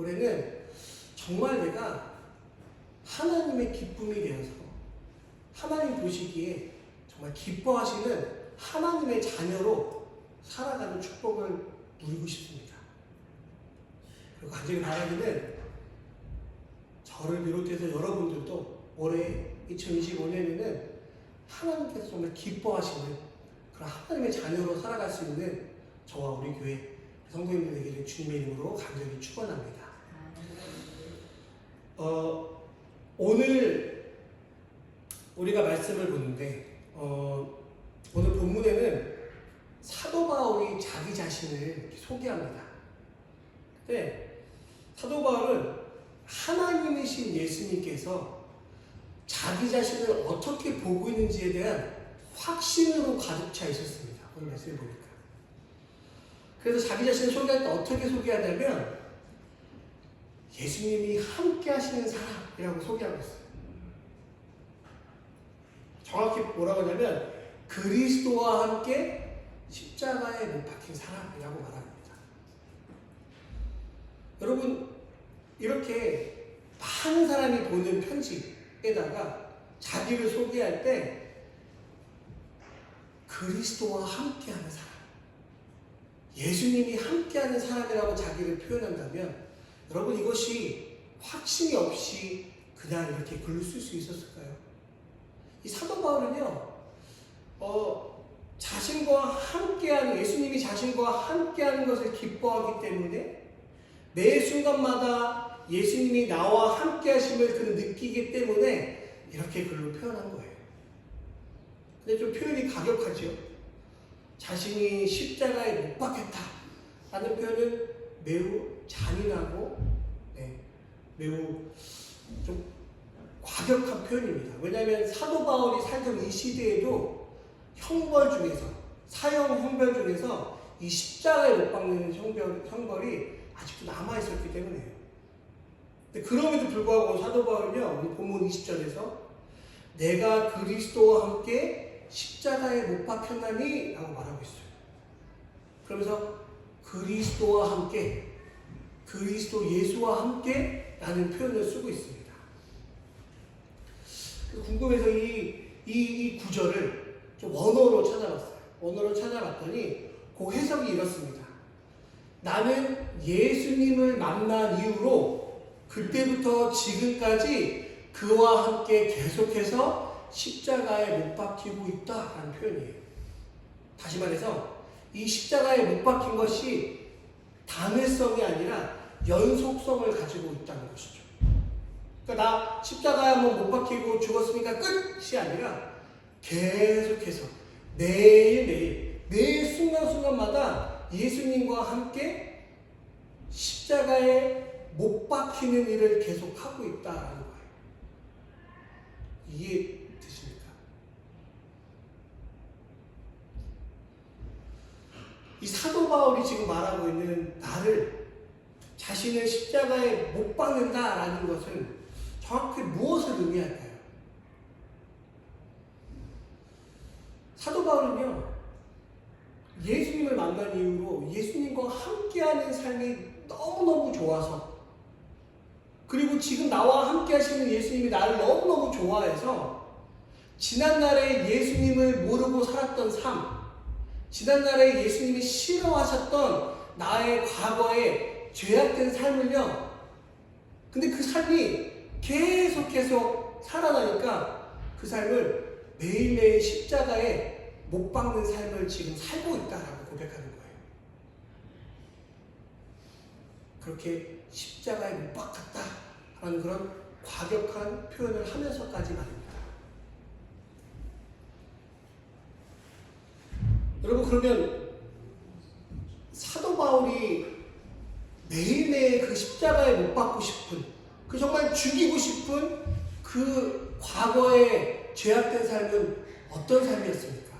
올해는 정말 내가 하나님의 기쁨이 되어서 하나님 보시기에 정말 기뻐하시는 하나님의 자녀로 살아가는 축복을 누리고 싶습니다. 그리고 간절히 바라기는 저를 비롯해서 여러분들도 올해 2025년에는 하나님께서 정말 기뻐하시는 그런 하나님의 자녀로 살아갈 수 있는 저와 우리 교회 성도님들 되기를 주님의 이름으로 간절히 축원합니다. 어, 오늘 우리가 말씀을 보는데 어, 오늘 본문에는 사도 바울이 자기 자신을 소개합니다. 근데 사도 바울은 하나님이신 예수님께서 자기 자신을 어떻게 보고 있는지에 대한 확신으로 가득 차 있었습니다. 오늘 말씀을 보니까. 그래서 자기 자신을 소개할 때 어떻게 소개하냐면 예수님이 함께 하시는 사람이라고 소개하고 있어요. 정확히 뭐라고 하냐면 그리스도와 함께 십자가에 못 박힌 사람이라고 말합니다. 여러분 이렇게 많은 사람이 보는 편지에다가 자기를 소개할 때 그리스도와 함께하는 사람, 예수님이 함께하는 사람이라고 자기를 표현한다면 여러분 이것이 확신이 없이 그냥 이렇게 글을 쓸 수 있었을까요? 이 사도 바울은요, 어, 자신과 함께하는 예수님이 자신과 함께하는 것을 기뻐하기 때문에 매 순간마다 예수님이 나와 함께하심을 그는 느끼기 때문에 이렇게 글로 표현한 거예요. 근데 좀 표현이 가격하죠. 자신이 십자가에 못 박혔다 라는 표현은 매우 잔인하고 네, 매우 좀 과격한 표현입니다. 왜냐하면 사도 바울이 살던 이 시대에도 형벌 중에서 사형 형벌 중에서 이 십자가에 못 박는 형벌, 형벌이 아직도 남아 있었기 때문에요. 근데 그럼에도 불구하고 사도 바울은요 오늘 본문 20절에서 내가 그리스도와 함께 십자가에 못 박혔나니 라고 말하고 있어요. 그러면서 그리스도와 함께 그리스도 예수와 함께 라는 표현을 쓰고 있습니다. 궁금해서 이, 이, 이 구절을 좀 원어로 찾아봤어요. 원어로 찾아봤더니 그 해석이 이렇습니다. 나는 예수님을 만난 이후로 그때부터 지금까지 그와 함께 계속해서 십자가에 못 박히고 있다라는 표현이에요. 다시 말해서 이 십자가에 못 박힌 것이 단회성이 아니라 연속성을 가지고 있다는 것이죠. 그러니까 나 십자가에 한번 못 박히고 죽었으니까 끝이 아니라 계속해서 매일 매일 매 순간순간마다 예수님과 함께 십자가에 못 박히는 일을 계속 하고 있다라는 거예요. 이해? 이 사도 바울이 지금 말하고 있는 나를 자신을 십자가에 못 박는다라는 것은 정확히 무엇을 의미할까요? 사도 바울은요, 예수님을 만난 이후로 예수님과 함께하는 삶이 너무너무 좋아서 그리고 지금 나와 함께 하시는 예수님이 나를 너무너무 좋아해서 지난날에 예수님을 모르고 살았던 삶, 지난날에 예수님이 싫어하셨던 나의 과거의 죄악된 삶을요, 근데 그 삶이 계속 계속 살아나니까 그 삶을 매일매일 십자가에 못 박는 삶을 지금 살고 있다라고 고백하는 거예요. 그렇게 십자가에 못 박혔다라는 그런 과격한 표현을 하면서까지 말입니다. 여러분 그러면 사도 바울이 매일매일 그 십자가에 못 박고 싶은 그 정말 죽이고 싶은 그 과거의 죄악된 삶은 어떤 삶이었습니까?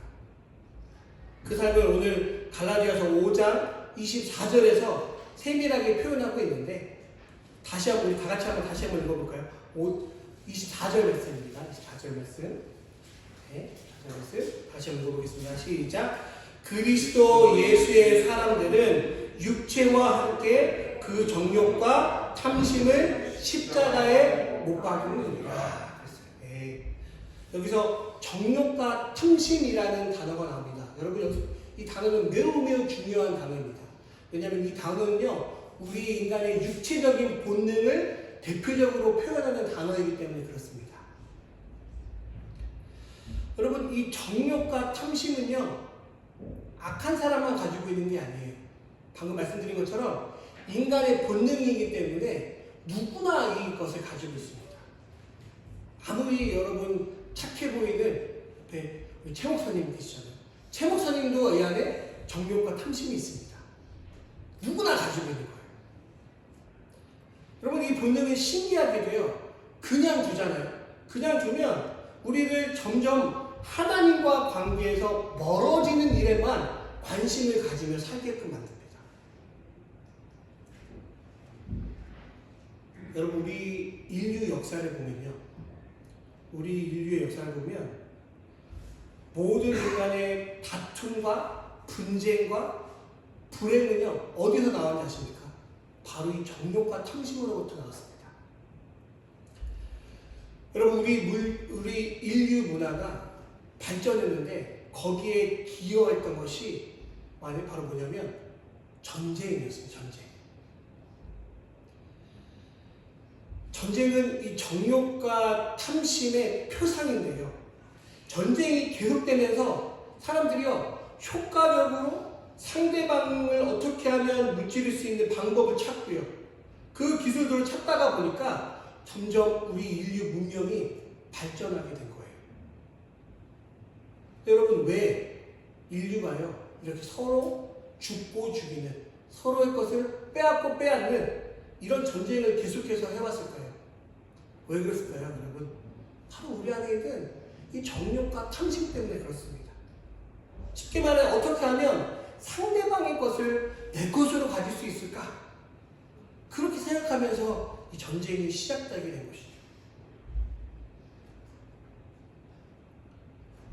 그 삶을 오늘 갈라디아서 5장 24절에서 세밀하게 표현하고 있는데 다시 한번 우리 다 같이 한번 다시 한번 읽어볼까요? 5, 24절 말씀입니다. 24절 말씀. 네, 24절 말씀 다시 한번 읽어보겠습니다. 시작. 그리스도 예수의 사람들은 육체와 함께 그 정욕과 탐심을 십자가에 못. 그랬어요. 네. 여기서 정욕과 탐심이라는 단어가 나옵니다. 여러분 여기서 이 단어는 매우 매우 중요한 단어입니다. 왜냐하면 이 단어는요 우리 인간의 육체적인 본능을 대표적으로 표현하는 단어이기 때문에 그렇습니다. 여러분 이 정욕과 탐심은요 악한 사람만 가지고 있는 게 아니에요. 방금 말씀드린 것처럼 인간의 본능이기 때문에 누구나 이것을 가지고 있습니다. 아무리 여러분 착해 보이는 우리 최 목사님 계시잖아요. 최 목사님도 이 안에 정욕과 탐심이 있습니다. 누구나 가지고 있는 거예요. 여러분 이 본능은 신기하게도요. 그냥 두잖아요. 그냥 두면 우리를 점점 하나님과 관계에서 멀어지는 일에만 관심을 가지며 살게끔 만듭니다. 여러분 우리 인류 역사를 보면요. 우리 인류의 역사를 보면 모든 인간의 다툼과 분쟁과 불행은요 어디서 나왔는지 아십니까? 바로 이 정욕과 탐심으로부터 나왔습니다. 여러분 우리 물 우리 인류 문화가 발전했는데 거기에 기여했던 것이 만약 바로 뭐냐면 전쟁이었습니다. 전쟁. 전쟁은 이 정욕과 탐심의 표상인데요. 전쟁이 계속되면서 사람들이요 효과적으로 상대방을 어떻게 하면 무찌를 수 있는 방법을 찾고요. 그 기술들을 찾다가 보니까 점점 우리 인류 문명이 발전하게 된 거예요. 여러분 왜 인류가요 이렇게 서로 죽고 죽이는 서로의 것을 빼앗고 빼앗는 이런 전쟁을 계속해서 해왔을까요? 왜 그랬을까요, 여러분? 바로 우리 안에 있는 이 정욕과 탐심 때문에 그렇습니다. 쉽게 말해 어떻게 하면 상대방의 것을 내 것으로 가질 수 있을까? 그렇게 생각하면서 이 전쟁이 시작되게 된 것이죠.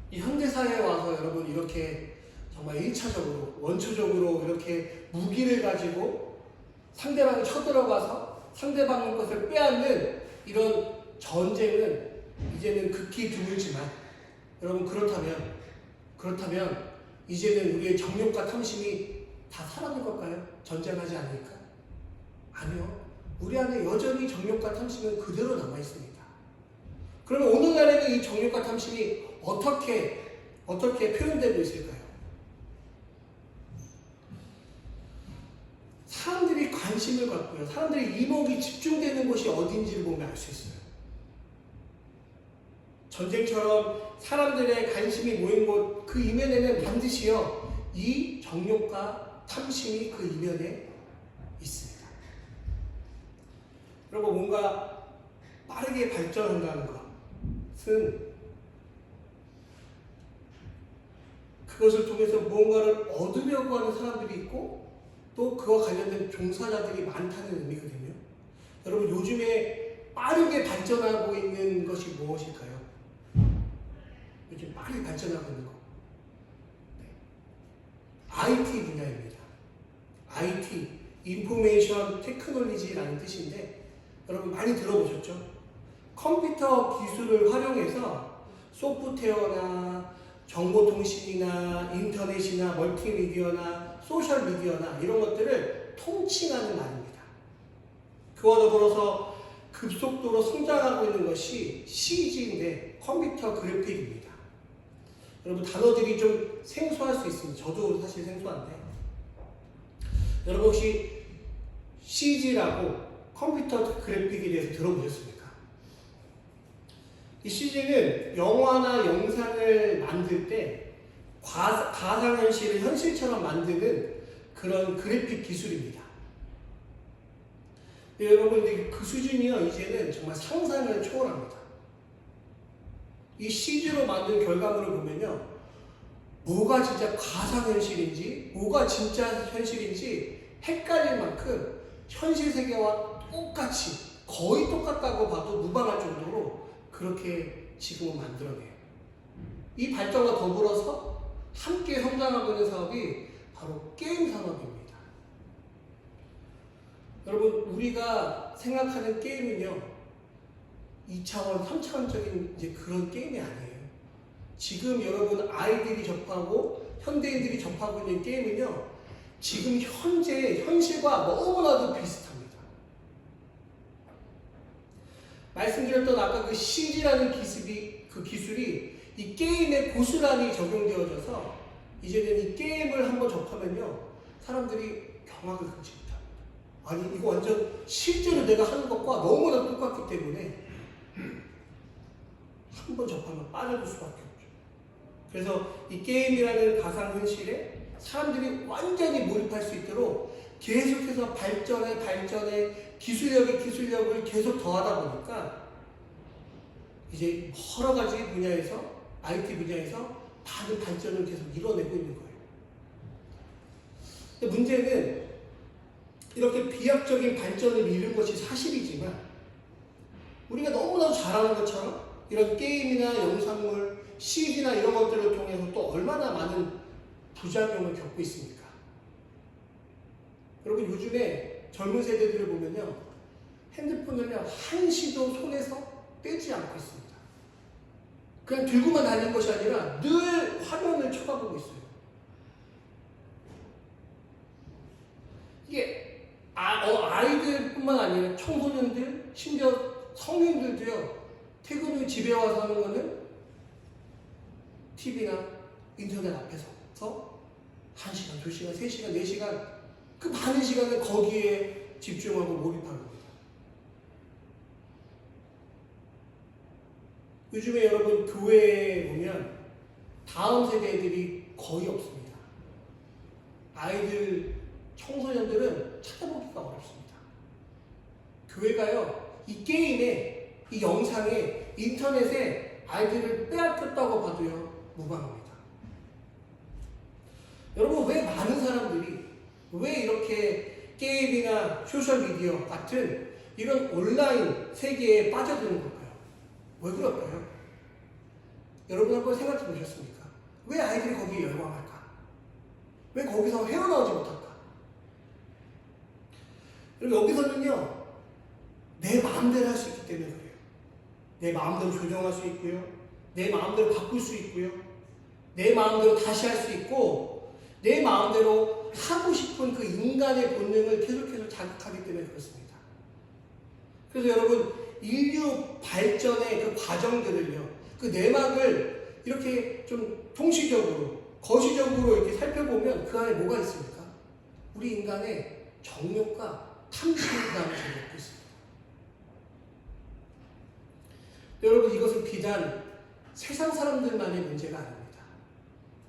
이 현대사회에 와서 여러분 이렇게 정말 1차적으로, 원초적으로 이렇게 무기를 가지고 상대방을 쳐들어가서 상대방의 것을 빼앗는 이런 전쟁은 이제는 극히 드물지만 여러분 그렇다면 그렇다면 이제는 우리의 정욕과 탐심이 다 사라진 걸까요? 전쟁하지 않으니까? 아니요. 우리 안에 여전히 정욕과 탐심은 그대로 남아 있습니다. 그러면 오늘날에는 이 정욕과 탐심이 어떻게 어떻게 표현되고 있을까요? 사람들이 관심을 갖고요. 사람들이 이목이 집중되는 곳이 어딘지를 보면 알 수 있어요. 전쟁처럼 사람들의 관심이 모인 곳 그 이면에는 반드시요 이 정욕과 탐심이 그 이면에 있습니다. 여러분 뭔가 빠르게 발전한다는 것은 그것을 통해서 무언가를 얻으려고 하는 사람들이 있고 또 그와 관련된 종사자들이 많다는 의미거든요. 여러분 요즘에 빠르게 발전하고 있는 것이 무엇일까요? 요즘 빠르게 발전하고 있는 거. 네. IT 분야입니다. IT, 인포메이션 테크놀리지라는 뜻인데 여러분 많이 들어보셨죠? 컴퓨터 기술을 활용해서 소프트웨어나 정보통신이나 인터넷이나 멀티미디어나 소셜 미디어나 이런 것들을 통칭하는 말입니다. 그와 더불어서 급속도로 성장하고 있는 것이 CG인데 컴퓨터 그래픽입니다. 여러분 단어들이 좀 생소할 수 있습니다. 저도 사실 생소한데 여러분 혹시 CG라고 컴퓨터 그래픽에 대해서 들어보셨습니까? 이 CG는 영화나 영상을 만들 때 과- 가상현실을 현실처럼 만드는 그런 그래픽 기술입니다. 근데 여러분 근데 그 수준이요 이제는 정말 상상을 초월합니다. 이 CG로 만든 결과물을 보면요 뭐가 진짜 가상현실인지 뭐가 진짜 현실인지 헷갈릴 만큼 현실 세계와 똑같이 거의 똑같다고 봐도 무방할 정도로 그렇게 지금은 만들어내요. 이 발전과 더불어서 함께 성장하고 있는 사업이 바로 게임 산업입니다. 여러분 우리가 생각하는 게임은요 2차원, 3차원적인 이제 그런 게임이 아니에요. 지금 여러분 아이들이 접하고 현대인들이 접하고 있는 게임은요 지금 현재 현실과 너무나도 비슷합니다. 말씀드렸던 아까 그 CG라는 기술이 그 기술이 이 게임에 고스란히 적용되어져서 이제는 이 게임을 한번 접하면요 사람들이 경악을 금치 못합니다. 아니 이거 완전 실제로 내가 하는 것과 너무나 똑같기 때문에 한 번 접하면 빠져들 수밖에 없죠. 그래서 이 게임이라는 가상 현실에 사람들이 완전히 몰입할 수 있도록 계속해서 발전에 발전에 기술력에 기술력을 계속 더하다 보니까 이제 여러 가지 분야에서 IT 분야에서 많은 발전을 계속 이뤄내고 있는 거예요. 근데 문제는 이렇게 비약적인 발전을 이룬 것이 사실이지만 우리가 너무나도 잘하는 것처럼 이런 게임이나 영상물, CD나 이런 것들을 통해서 또 얼마나 많은 부작용을 겪고 있습니까? 여러분 요즘에 젊은 세대들을 보면요 핸드폰을요 한시도 손에서 떼지 않고 있습니다. 그냥 들고만 다니는 것이 아니라 늘 화면을 쳐다보고 있어요. 이게 아, 어, 아이들뿐만 아니라 청소년들, 심지어 성인들도요 퇴근 후 집에 와서 하는 거는 TV나 인터넷 앞에서 1시간, 2시간, 3시간, 4시간 그 많은 시간을 거기에 집중하고 몰입하는 겁니다. 요즘에 여러분 교회에 보면 다음 세대 애들이 거의 없습니다. 아이들, 청소년들은 찾아보기가 어렵습니다. 교회가요, 이 게임에, 이 영상에, 인터넷에 아이들을 빼앗겼다고 봐도요, 무방합니다. 여러분, 왜 많은 사람들이, 왜 이렇게 게임이나 소셜미디어 같은 이런 온라인 세계에 빠져드는 걸까요? 왜 그럴까요? 여러분 한번 생각해 보셨습니까? 왜 아이들이 거기에 열광할까? 왜 거기서 헤어나오지 못할까? 그리고 여기서는요, 내 마음대로 할 수 있기 때문에 그래요. 내 마음대로 조정할 수 있고요. 내 마음대로 바꿀 수 있고요. 내 마음대로 다시 할 수 있고, 내 마음대로 하고 싶은 그 인간의 본능을 계속해서 자극하기 때문에 그렇습니다. 그래서 여러분, 인류 발전의 그 과정들을요, 그 내막을 이렇게 좀 통시적으로, 거시적으로 이렇게 살펴보면 그 안에 뭐가 있습니까? 우리 인간의 정욕과 탐심이 들어있고 있습니다. 여러분, 이것은 비단 세상 사람들만의 문제가 아닙니다.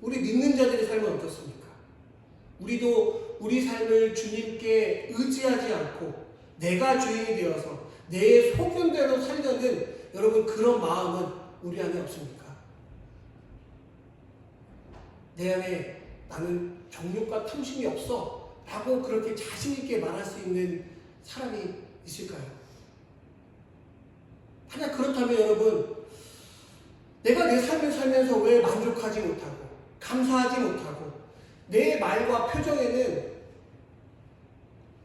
우리 믿는 자들의 삶은 어떻습니까? 우리도 우리 삶을 주님께 의지하지 않고 내가 주인이 되어서 내 소견대로 살려는 여러분 그런 마음은 우리 안에 없습니까? 내 안에 나는 정욕과 탐심이 없어 라고 그렇게 자신있게 말할 수 있는 사람이 있을까요? 만약 그렇다면 여러분 내가 내 삶을 살면서 왜 만족하지 못하고 감사하지 못하고 내 말과 표정에는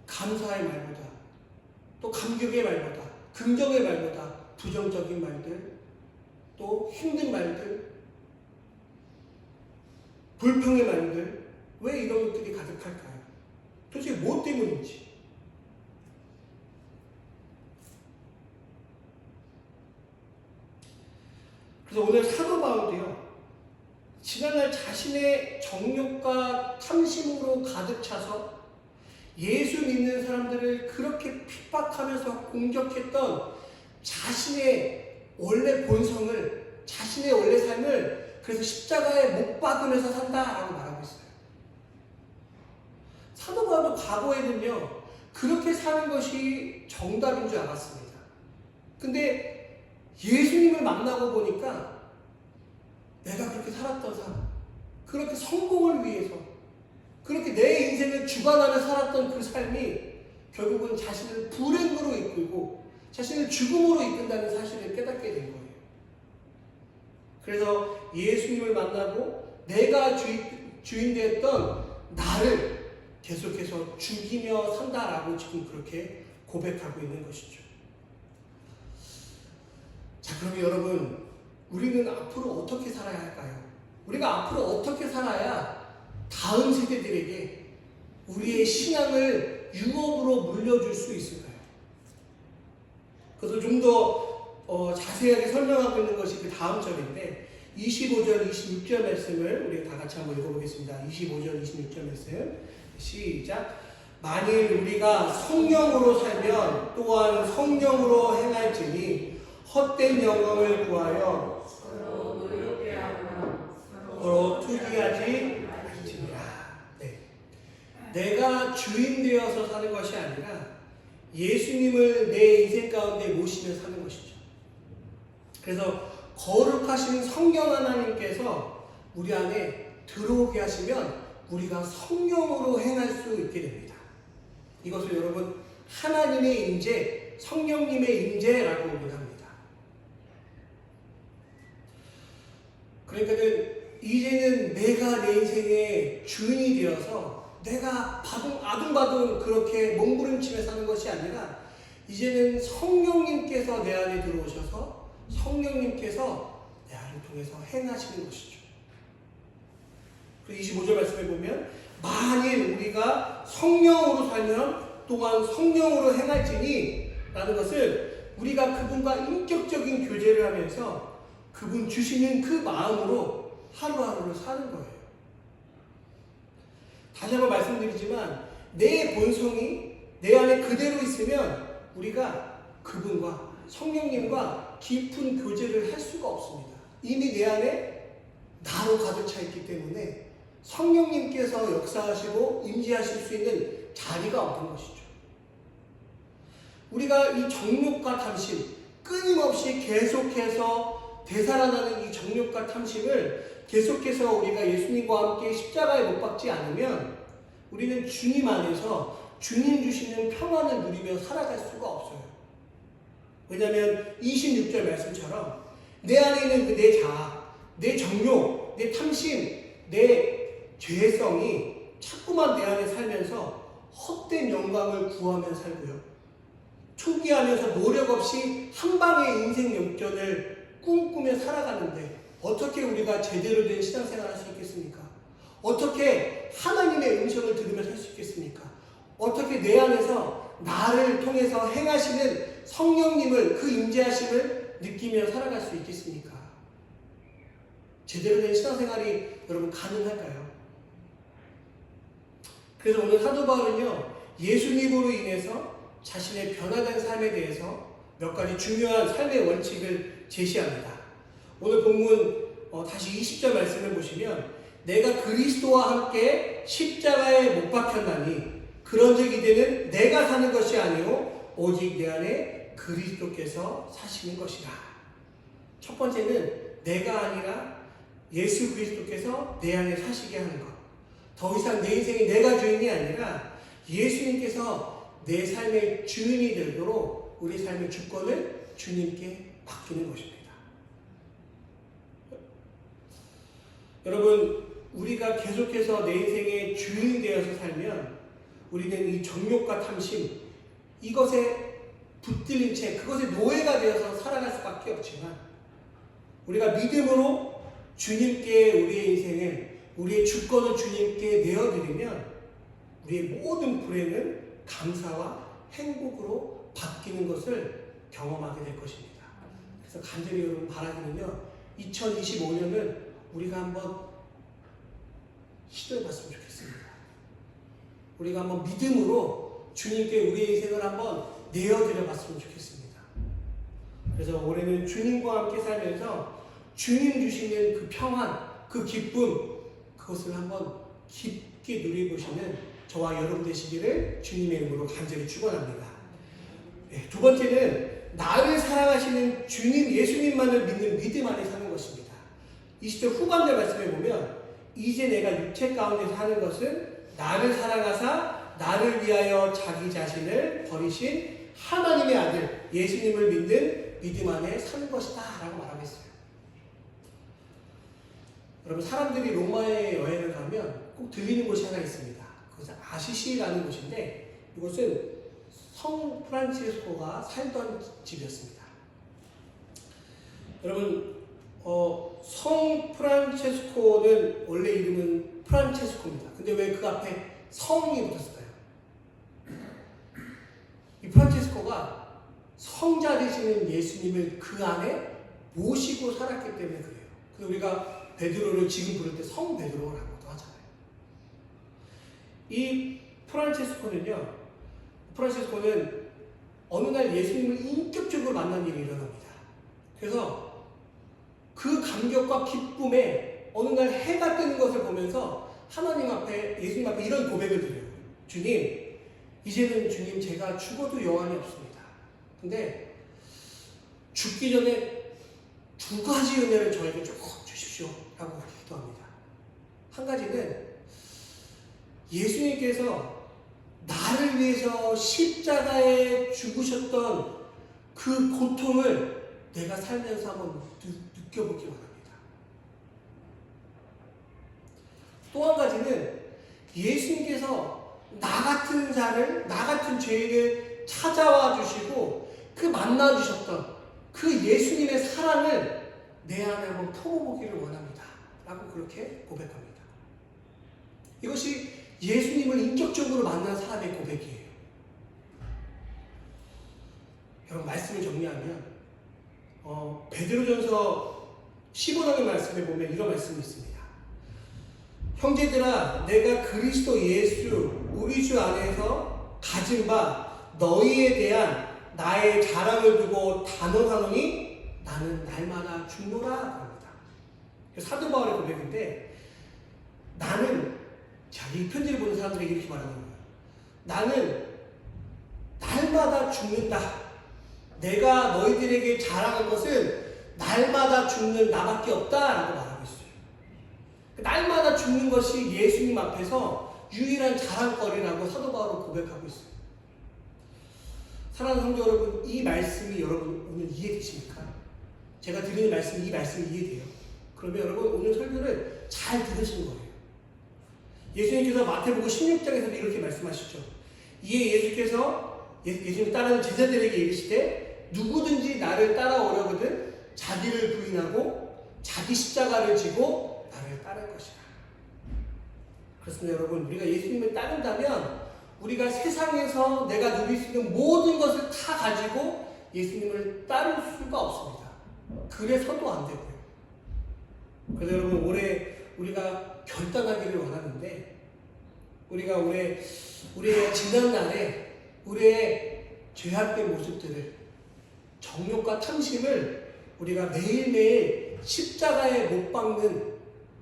감사의 말보다 또 감격의 말보다 긍정의 말보다 부정적인 말들 또 힘든 말들 불평의 말들 왜 이런 것들이 가득할까요? 도대체 무엇 때문인지 그래서 오늘 사도 바울도요 지난날 자신의 정욕과 탐심으로 가득 차서 예수 믿는 사람들을 그렇게 핍박하면서 공격했던 자신의 원래 본성을, 자신의 원래 삶을 그래서 십자가에 못 박으면서 산다라고 말하고 있어요. 사도 바울도 과거에는요, 그렇게 사는 것이 정답인 줄 알았습니다. 근데 예수님을 만나고 보니까 내가 그렇게 살았던 삶, 그렇게 성공을 위해서, 그렇게 내 인생을 주관하며 살았던 그 삶이 결국은 자신을 불행으로 이끌고 자신을 죽음으로 이끈다는 사실을 깨닫게 된 거예요. 그래서 예수님을 만나고 내가 주인, 주인 되었던 나를 계속해서 죽이며 산다라고 지금 그렇게 고백하고 있는 것이죠. 자, 그럼 여러분, 우리는 앞으로 어떻게 살아야 할까요? 우리가 앞으로 어떻게 살아야 다음 세대들에게 우리의 신앙을 융업으로 물려줄 수 있을까요? 그래서 좀더 어, 자세하게 설명하고 있는 것이 그 다음 절인데 25절, 26절 말씀을 우리 다 같이 한번 읽어보겠습니다. 25절, 26절 말씀 시작. 만일 우리가 성령으로 살면 또한 성령으로 행할지니 헛된 영광을 구하여 서로 하고 서로 투기하지. 내가 주인 되어서 사는 것이 아니라 예수님을 내 인생 가운데 모시며 사는 것이죠. 그래서 거룩하신 성령 하나님께서 우리 안에 들어오게 하시면 우리가 성령으로 행할 수 있게 됩니다. 이것을 여러분 하나님의 임재, 성령님의 임재라고 우리가 합니다. 그러니까는 이제는 내가 내 인생의 주인이 되어서 내가 바둥, 아둥바둥 그렇게 몸부림치며 사는 것이 아니라 이제는 성령님께서 내 안에 들어오셔서 성령님께서 내 안을 통해서 행하시는 것이죠. 그리고 25절 말씀에 보면 만일 우리가 성령으로 살면 또한 성령으로 행할지니 라는 것을 우리가 그분과 인격적인 교제를 하면서 그분 주시는 그 마음으로 하루하루를 사는 거예요. 다시 한번 말씀드리지만 내 본성이 내 안에 그대로 있으면 우리가 그분과 성령님과 깊은 교제를 할 수가 없습니다. 이미 내 안에 나로 가득 차 있기 때문에 성령님께서 역사하시고 임재하실 수 있는 자리가 없는 것이죠. 우리가 이 정욕과 탐심 끊임없이 계속해서 되살아나는 이 정욕과 탐심을 계속해서 우리가 예수님과 함께 십자가에 못 박지 않으면 우리는 주님 안에서 주님 주시는 평안을 누리며 살아갈 수가 없어요. 왜냐하면 26절 말씀처럼 내 안에 있는 그 내 자아, 내 정욕, 내 탐심, 내 죄성이 자꾸만 내 안에 살면서 헛된 영광을 구하며 살고요. 투기하면서 노력 없이 한 방의 인생 역전을 꿈꾸며 살아가는데 어떻게 우리가 제대로 된 신앙생활 할수 있겠습니까? 어떻게 하나님의 음성을 들으며 살수 있겠습니까? 어떻게 내 안에서 나를 통해서 행하시는 성령님을 그 임재하심을 느끼며 살아갈 수 있겠습니까? 제대로 된 신앙생활이 여러분 가능할까요? 그래서 오늘 사도 바울은요 예수님으로 인해서 자신의 변화된 삶에 대해서 몇 가지 중요한 삶의 원칙을 제시합니다. 오늘 본문 어, 다시 20절 말씀을 보시면 내가 그리스도와 함께 십자가에 못 박혔나니 그런즉 이제는 내가 사는 것이 아니요 오직 내 안에 그리스도께서 사시는 것이라. 첫 번째는 내가 아니라 예수 그리스도께서 내 안에 사시게 하는 것. 더 이상 내 인생이 내가 주인이 아니라 예수님께서 내 삶의 주인이 되도록 우리 삶의 주권을 주님께 맡기는 것입니다. 여러분, 우리가 계속해서 내 인생의 주인이 되어서 살면 우리는 이 정욕과 탐심, 이것에 붙들린 채 그것의 노예가 되어서 살아갈 수밖에 없지만 우리가 믿음으로 주님께 우리의 인생을 우리의 주권을 주님께 내어드리면 우리의 모든 불행은 감사와 행복으로 바뀌는 것을 경험하게 될 것입니다. 그래서 간절히 여러분 바라기는요, 2025년은 우리가 한번 시도해 봤으면 좋겠습니다. 우리가 한번 믿음으로 주님께 우리의 인생을 한번 내어드려 봤으면 좋겠습니다. 그래서 올해는 주님과 함께 살면서 주님 주시는 그 평안, 그 기쁨, 그것을 한번 깊게 누려보시는 저와 여러분 되시기를 주님의 이름으로 간절히 축원합니다. 네, 두 번째는 나를 사랑하시는 주님 예수님만을 믿는 믿음 안에 사는 것입니다. 20절 후반절 말씀에 보면 이제 내가 육체 가운데 사는 것은 나를 사랑하사 나를 위하여 자기 자신을 버리신 하나님의 아들 예수님을 믿는 믿음 안에 사는 것이다 라고 말하고 있어요. 여러분 사람들이 로마에 여행을 가면 꼭 들리는 곳이 하나 있습니다. 그것은 아시시라는 곳인데 이곳은 성 프란치스코가 살던 집이었습니다. 여러분 어, 성 프란체스코는 원래 이름은 프란체스코입니다. 근데 왜 그 앞에 성이 붙었을까요? 이 프란체스코가 성자 되시는 예수님을 그 안에 모시고 살았기 때문에 그래요. 그래서 우리가 베드로를 지금 부를 때 성 베드로라고도 하잖아요. 이 프란체스코는요, 프란체스코는 어느 날 예수님을 인격적으로 만난 일이 일어납니다. 그래서 그 감격과 기쁨에 어느 날 해가 뜨는 것을 보면서 하나님 앞에, 예수님 앞에 이런 고백을 드려요. 주님, 이제는 주님 제가 죽어도 여한이 없습니다. 근데 죽기 전에 두 가지 은혜를 저에게 조금 주십시오. 라고 기도합니다. 한 가지는 예수님께서 나를 위해서 십자가에 죽으셨던 그 고통을 내가 살면서 한번 느, 느껴보기 바랍니다. 또 한 가지는 예수님께서 나 같은 자를, 나 같은 죄인을 찾아와 주시고 그 만나 주셨던 그 예수님의 사랑을 내 안에 한번 터보기를 원합니다. 라고 그렇게 고백합니다. 이것이 예수님을 인격적으로 만난 사람의 고백이에요. 여러분 말씀을 정리하면 어, 베드로전서 15장의 말씀에 보면 이런 말씀이 있습니다. 형제들아 내가 그리스도 예수 우리 주 안에서 가진 바 너희에 대한 나의 자랑을 두고 단언하노니 나는 날마다 죽노라. 사도 바울의 고백인데 나는 자, 이 편지를 보는 사람들에게 이렇게 말하는 거예요. 나는 날마다 죽는다. 내가 너희들에게 자랑한 것은 날마다 죽는 나밖에 없다라고 말하고 있어요. 날마다 죽는 것이 예수님 앞에서 유일한 자랑거리라고 사도 바울은 고백하고 있어요. 사랑하는 성도 여러분, 이 말씀이 여러분 오늘 이해되십니까? 제가 드리는 말씀이 이 말씀이 이해돼요. 그러면 여러분 오늘 설교를 잘 들으시는 거예요. 예수님께서 마태복음 16장에서도 이렇게 말씀하시죠. 이에 예수께서 예, 예수님 따르는 제자들에게 이르시되 누구든지 나를 따라오려거든 자기를 부인하고 자기 십자가를 지고 나를 따를 것이라. 그렇습니다, 여러분. 우리가 예수님을 따른다면 우리가 세상에서 내가 누릴 수 있는 모든 것을 다 가지고 예수님을 따를 수가 없습니다. 그래서도 안 되고요. 그래서 여러분 올해 우리가 결단하기를 원하는데 우리가 올해 우리의 지난 날에 우리의 죄악된 모습들을 정욕과 탐심을 우리가 매일매일 십자가에 못 박는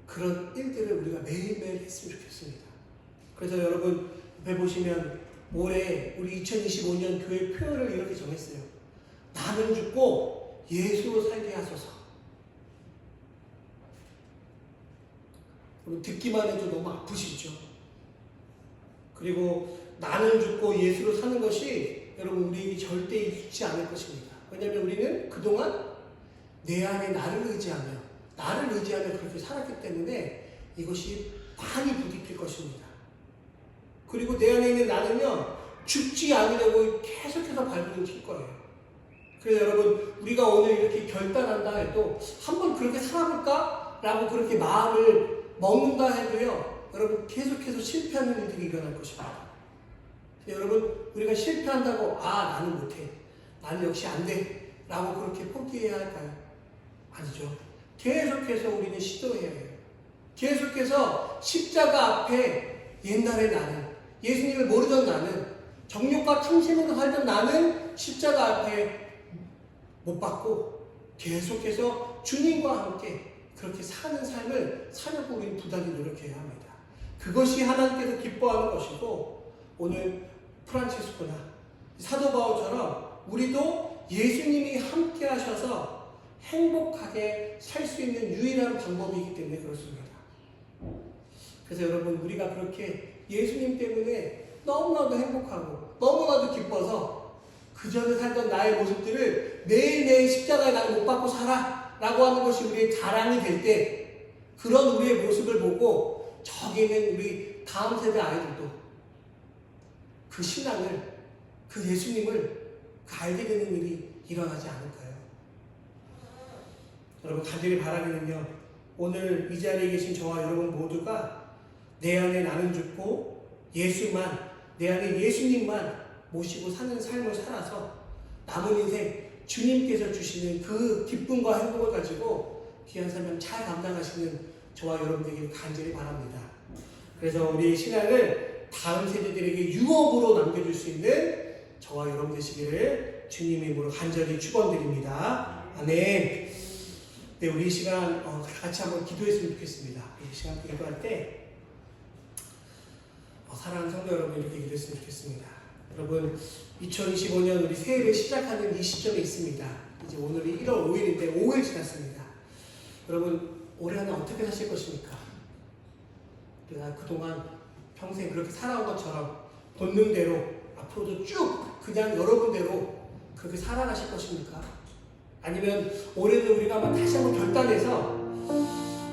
그런 일들을 우리가 매일매일 했으면 좋겠습니다. 그래서 여러분 옆에 보시면 올해 우리 2025년 교회 표현을 이렇게 정했어요. 나는 죽고 예수로 살게 하소서. 듣기만 해도 너무 아프시죠? 그리고 나는 죽고 예수로 사는 것이 여러분 우리에게 절대 익지 않을 것입니다. 왜냐하면 우리는 그동안 내 안에 나를 의지하며 나를 의지하며 그렇게 살았기 때문에 이것이 많이 부딪힐 것입니다. 그리고 내 안에 있는 나는요 죽지 않으려고 계속해서 칠 거예요. 그래서 여러분 우리가 오늘 이렇게 결단한다 해도 한번 그렇게 살아볼까? 라고 그렇게 마음을 먹는다 해도요 여러분 계속해서 실패하는 일들이 일어날 것입니다. 여러분 우리가 실패한다고 아 나는 못해 나는 역시 안돼 라고 그렇게 포기해야 할까요? 아니죠. 계속해서 우리는 시도해야 해요. 계속해서 십자가 앞에 옛날의 나는 예수님을 모르던 나는 정욕과 탐심으로 살던 나는 십자가 앞에 못 받고 계속해서 주님과 함께 그렇게 사는 삶을 사려고 우리는 부단히 노력해야 합니다. 그것이 하나님께서 기뻐하는 것이고 오늘 프란치스코나 사도 바울처럼 우리도 예수님이 함께 하셔서 행복하게 살 수 있는 유일한 방법이기 때문에 그렇습니다. 그래서 여러분 우리가 그렇게 예수님 때문에 너무나도 행복하고 너무나도 기뻐서 그 전에 살던 나의 모습들을 매일매일 십자가에 나는 못 받고 살아 라고 하는 것이 우리의 자랑이 될 때 그런 우리의 모습을 보고 저기는 우리 다음 세대 아이들도 그 신앙을 그 예수님을 그 알게 되는 일이 일어나지 않을까요? 여러분 간절히 바라기는요. 오늘 이 자리에 계신 저와 여러분 모두가 내 안에 나는 죽고 예수만 내 안에 예수님만 모시고 사는 삶을 살아서 남은 인생 주님께서 주시는 그 기쁨과 행복을 가지고 귀한 삶을 잘 감당하시는 저와 여러분들에게 간절히 바랍니다. 그래서 우리 신앙을 다음 세대들에게 유업으로 남겨줄 수 있는 저와 여러분 되시기를 주님의 이름으로 간절히 축원드립니다. 아멘. 네, 우리 이 시간 어, 다 같이 한번 기도했으면 좋겠습니다. 이 시간 기도할 때 어, 사랑하는 성도 여러분 이렇게 기도했으면 좋겠습니다. 여러분 2025년 우리 새해를 시작하는 이 시점에 있습니다. 이제 오늘이 1월 5일인데 5일 지났습니다. 여러분 올해 한해 어떻게 사실 것입니까? 내가 그동안 평생 그렇게 살아온 것처럼 본능대로 앞으로도 쭉 그냥 여러분대로 그렇게 살아가실 것입니까? 아니면 올해도 우리가 한번 다시 한번 결단해서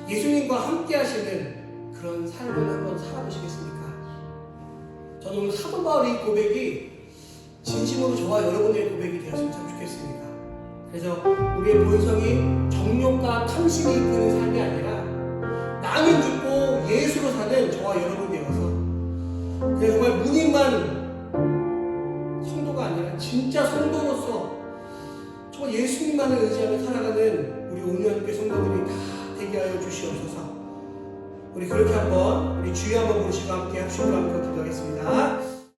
예수님과 함께 하시는 그런 삶을 한번 살아보시겠습니까? 저는 오늘 사도 바울의 이 고백이 진심으로 저와 여러분의 고백이 되었으면 참 좋겠습니다. 그래서 우리의 본성이 정욕과 탐심이 이끄는 삶이 아니라 나는 죽고 예수로 사는 저와 여러분 되어서 그냥 정말 무늬만 성도가 아니라 진짜 성도로서 정말 예수님만을 의지하며 살아가는 우리 온유한교 성도들이 다 되게 하여 주시옵소서. 우리 그렇게 한번 우리 주여 한번 모시고 함께 합심으로 한번 기도하겠습니다